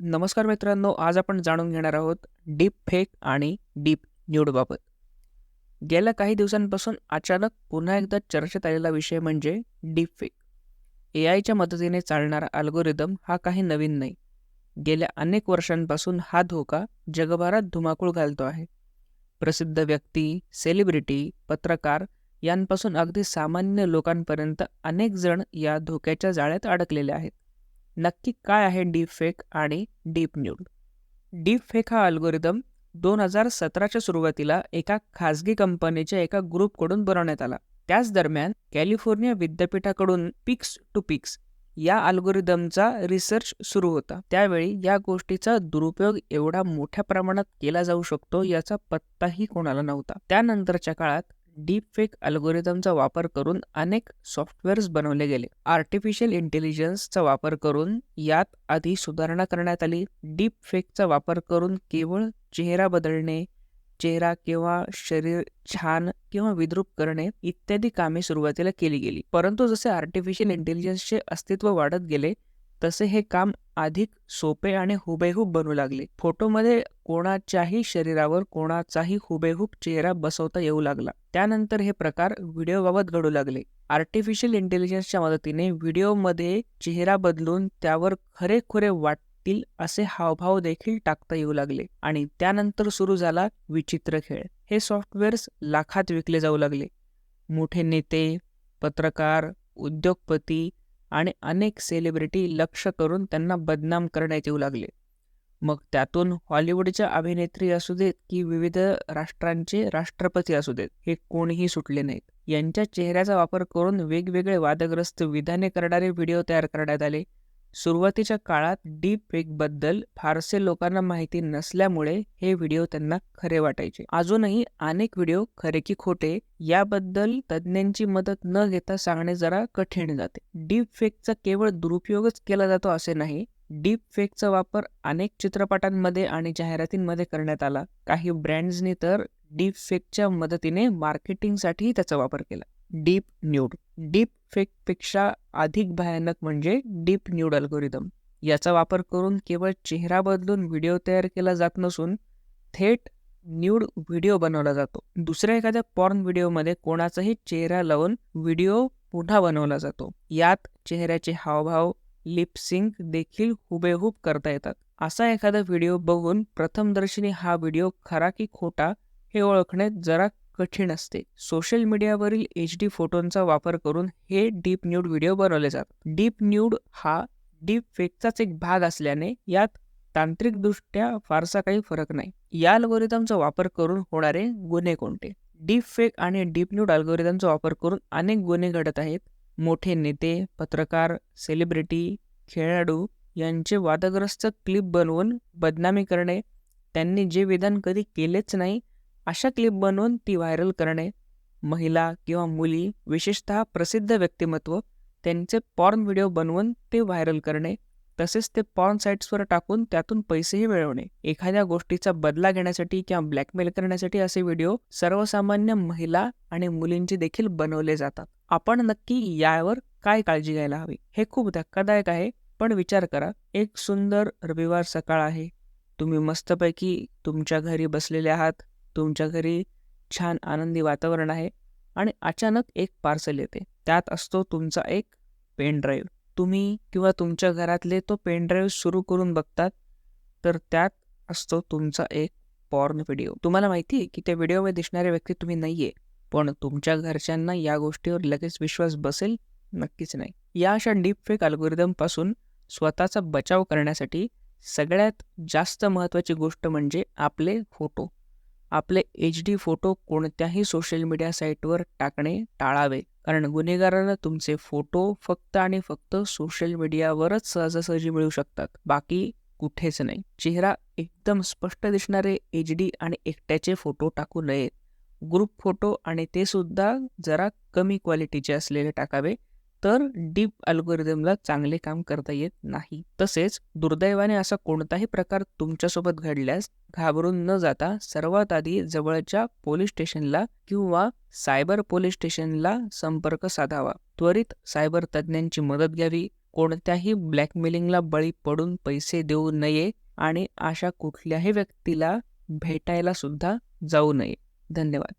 नमस्कार मित्रांनो आज आपण जाणून घेणार आहोत डीप फेक आणि डीप न्यूडबाबत गेल्या काही दिवसांपासून अचानक पुन्हा एकदा चर्चेत आलेला विषय म्हणजे डीप फेक ए आयच्या मदतीने चालणारा अल्गोरिदम हा काही नवीन नाही. गेल्या अनेक वर्षांपासून हा धोका जगभरात धुमाकूळ घालतो आहे. प्रसिद्ध व्यक्ती सेलिब्रिटी पत्रकार यांपासून अगदी सामान्य लोकांपर्यंत अनेक जण या धोक्याच्या जाळ्यात अडकलेले आहेत. नक्की काय आहे डीप फेक आणि डीप न्यूड डीप फेक हा अल्गोरिदम दोन हजार सतराच्या सुरुवातीला एका खाजगी कंपनीच्या एका ग्रुपकडून बनवण्यात आला. त्याच दरम्यान कॅलिफोर्निया विद्यापीठाकडून पिक्स टू पिक्स या अल्गोरिदमचा रिसर्च सुरू होता. त्यावेळी या गोष्टीचा दुरुपयोग एवढा मोठ्या प्रमाणात केला जाऊ शकतो याचा पत्ताही कोणाला नव्हता. त्यानंतरच्या काळात डीप फेक अल्गोरिदमचा वापर करून अनेक सॉफ्टवेअर्स बनवले गेले. आर्टिफिशियल इंटेलिजन्सचा वापर करून यात आधी सुधारणा करण्यात आली. डीप फेकचा वापर करून केवळ चेहरा बदलणे चेहरा किंवा शरीर छान किंवा विद्रूप करणे इत्यादी कामे सुरुवातीला केली गेली. परंतु जसे आर्टिफिशियल इंटेलिजन्सचे अस्तित्व वाढत गेले तसे हे काम अधिक सोपे आणि हुबेहूब बनू लागले. फोटोमध्ये कोणाच्याही शरीरावर कोणाचाही हुबेहूब चेहरा बसवता येऊ लागला. त्यानंतर हे प्रकार व्हिडिओबाबत घडू लागले. आर्टिफिशियल इंटेलिजन्सच्या मदतीने व्हिडिओमध्ये चेहरा बदलून त्यावर खरेखुरे वाटतील असे हावभाव देखील टाकता येऊ लागले आणि त्यानंतर सुरू झाला विचित्र खेळ. हे सॉफ्टवेअर्स लाखात विकले जाऊ लागले. मोठे नेते पत्रकार उद्योगपती आणि अनेक सेलिब्रिटी लक्ष करून त्यांना बदनाम करण्यात येऊ लागले. मग त्यातून हॉलिवूडच्या अभिनेत्री असू देत की विविध राष्ट्रांचे राष्ट्रपती असू देत हे कोणीही सुटले नाहीत. यांच्या चेहऱ्याचा वापर करून वेगवेगळे वादग्रस्त विधाने करणारे व्हिडिओ तयार करण्यात आले. सुरुवातीच्या काळात डीप फेकबद्दल फारसे लोकांना माहिती नसल्यामुळे हे व्हिडिओ त्यांना खरे वाटायचे. अजूनही अनेक व्हिडिओ खरे की खोटे याबद्दल तज्ज्ञांची मदत न घेता सांगणे जरा कठीण जाते. डीप फेकचा केवळ दुरुपयोगच केला जातो असे नाही. डीप फेकचा वापर अनेक चित्रपटांमध्ये आणि जाहिरातींमध्ये करण्यात आला. काही ब्रँड्सनी तर डीप फेकच्या मदतीने मार्केटिंगसाठीही त्याचा वापर केला. डीप न्यूड डीप फेकपेक्षा अधिक भयानक म्हणजे डीप न्यूड अल्गोरिदम. याचा वापर करून केवळ चेहरा बदलून व्हिडिओ तयार केला जात नसून थेट न्यूड व्हिडिओ बनवला जातो. दुसऱ्या एखाद्या पॉर्न व्हिडिओमध्ये कोणाचाही चेहरा लावून व्हिडिओ पुन्हा बनवला जातो. यात चेहऱ्याचे हावभाव लिपसिंक देखील हुबेहूब करता येतात. असा एखादा व्हिडिओ बघून प्रथमदर्शनी हा व्हिडिओ खरा की खोटा हे ओळखणे जरा कठीण असते. सोशल मीडियावरील एच डी फोटोंचा वापर करून हे डीप न्यूड व्हिडिओ बनवले जातात. डीप न्यूड हा डीप फेकचाच एक भाग असल्याने यात तांत्रिकदृष्ट्या फारसा काही फरक नाही. या अल्गोरिदमचा वापर करून होणारे गुन्हे कोणते? डीप फेक आणि डीप न्यूड अल्गोरिदमचा वापर करून अनेक गुन्हे घडत आहेत. मोठे नेते पत्रकार सेलिब्रिटी खेळाडू यांचे वादग्रस्त क्लिप बनवून बदनामी करणे त्यांनी जे विधान कधी केलेच नाही अशा क्लिप बनवून ती व्हायरल करणे महिला किंवा मुली विशेषतः प्रसिद्ध व्यक्तिमत्व त्यांचे पॉर्न व्हिडिओ बनवून ते व्हायरल करणे तसेच ते पॉर्न साईट्सवर टाकून त्यातून पैसेही मिळवणे. एखाद्या गोष्टीचा बदला घेण्यासाठी किंवा ब्लॅकमेल करण्यासाठी असे व्हिडिओ सर्वसामान्य महिला आणि मुलींचे देखील बनवले जातात. आपण नक्की यावर काय काळजी घ्यायला हवी? हे खूप धक्कादायक आहे पण विचार करा. एक सुंदर रविवार सकाळ आहे. तुम्ही मस्तपैकी तुमच्या घरी बसलेले आहात. तुमच्या घरी छान आनंदी वातावरण आहे आणि अचानक एक पार्सल येते. त्यात असतो तुमचा एक पेन ड्राईव्ह. तुम्ही किंवा तुमच्या घरातले तो पेन ड्राईव्ह सुरू करून बघतात तर त्यात असतो तुमचा एक पॉर्न व्हिडिओ. तुम्हाला माहिती आहे की त्या व्हिडिओमध्ये दिसणारे व्यक्ती तुम्ही नाही आहे पण तुमच्या घरच्यांना या गोष्टीवर लगेच विश्वास बसेल नक्कीच नाही. या अशा डीप फेक अल्गोरिदमपासून स्वतःचा बचाव करण्यासाठी सगळ्यात जास्त महत्त्वाची गोष्ट म्हणजे आपले फोटो आपले एच डी फोटो कोणत्याही सोशल मीडिया साईटवर टाकणे टाळावे. कारण गुन्हेगारांना तुमचे फोटो फक्त आणि फक्त सोशल मीडियावरच सहजासहजी मिळू शकतात. बाकी कुठेच नाही. चेहरा एकदम स्पष्ट दिसणारे एच डी आणि एकट्याचे फोटो टाकू नयेत. ग्रुप फोटो आणि ते सुद्धा जरा कमी क्वालिटीचे असलेले टाकावे. तर डीप अल्गोरिदमला चांगले काम करता येत नाही. तसेच दुर्दैवाने असा कोणताही प्रकार तुमच्यासोबत घडल्यास घाबरून न जाता सर्वात आधी जवळच्या पोलीस स्टेशनला किंवा सायबर पोलीस स्टेशनला संपर्क साधावा. त्वरित सायबर तज्ज्ञांची मदत घ्यावी. कोणत्याही ब्लॅकमेलिंगला बळी पडून पैसे देऊ नये आणि अशा कुठल्याही व्यक्तीला भेटायला सुद्धा जाऊ नये. धन्यवाद.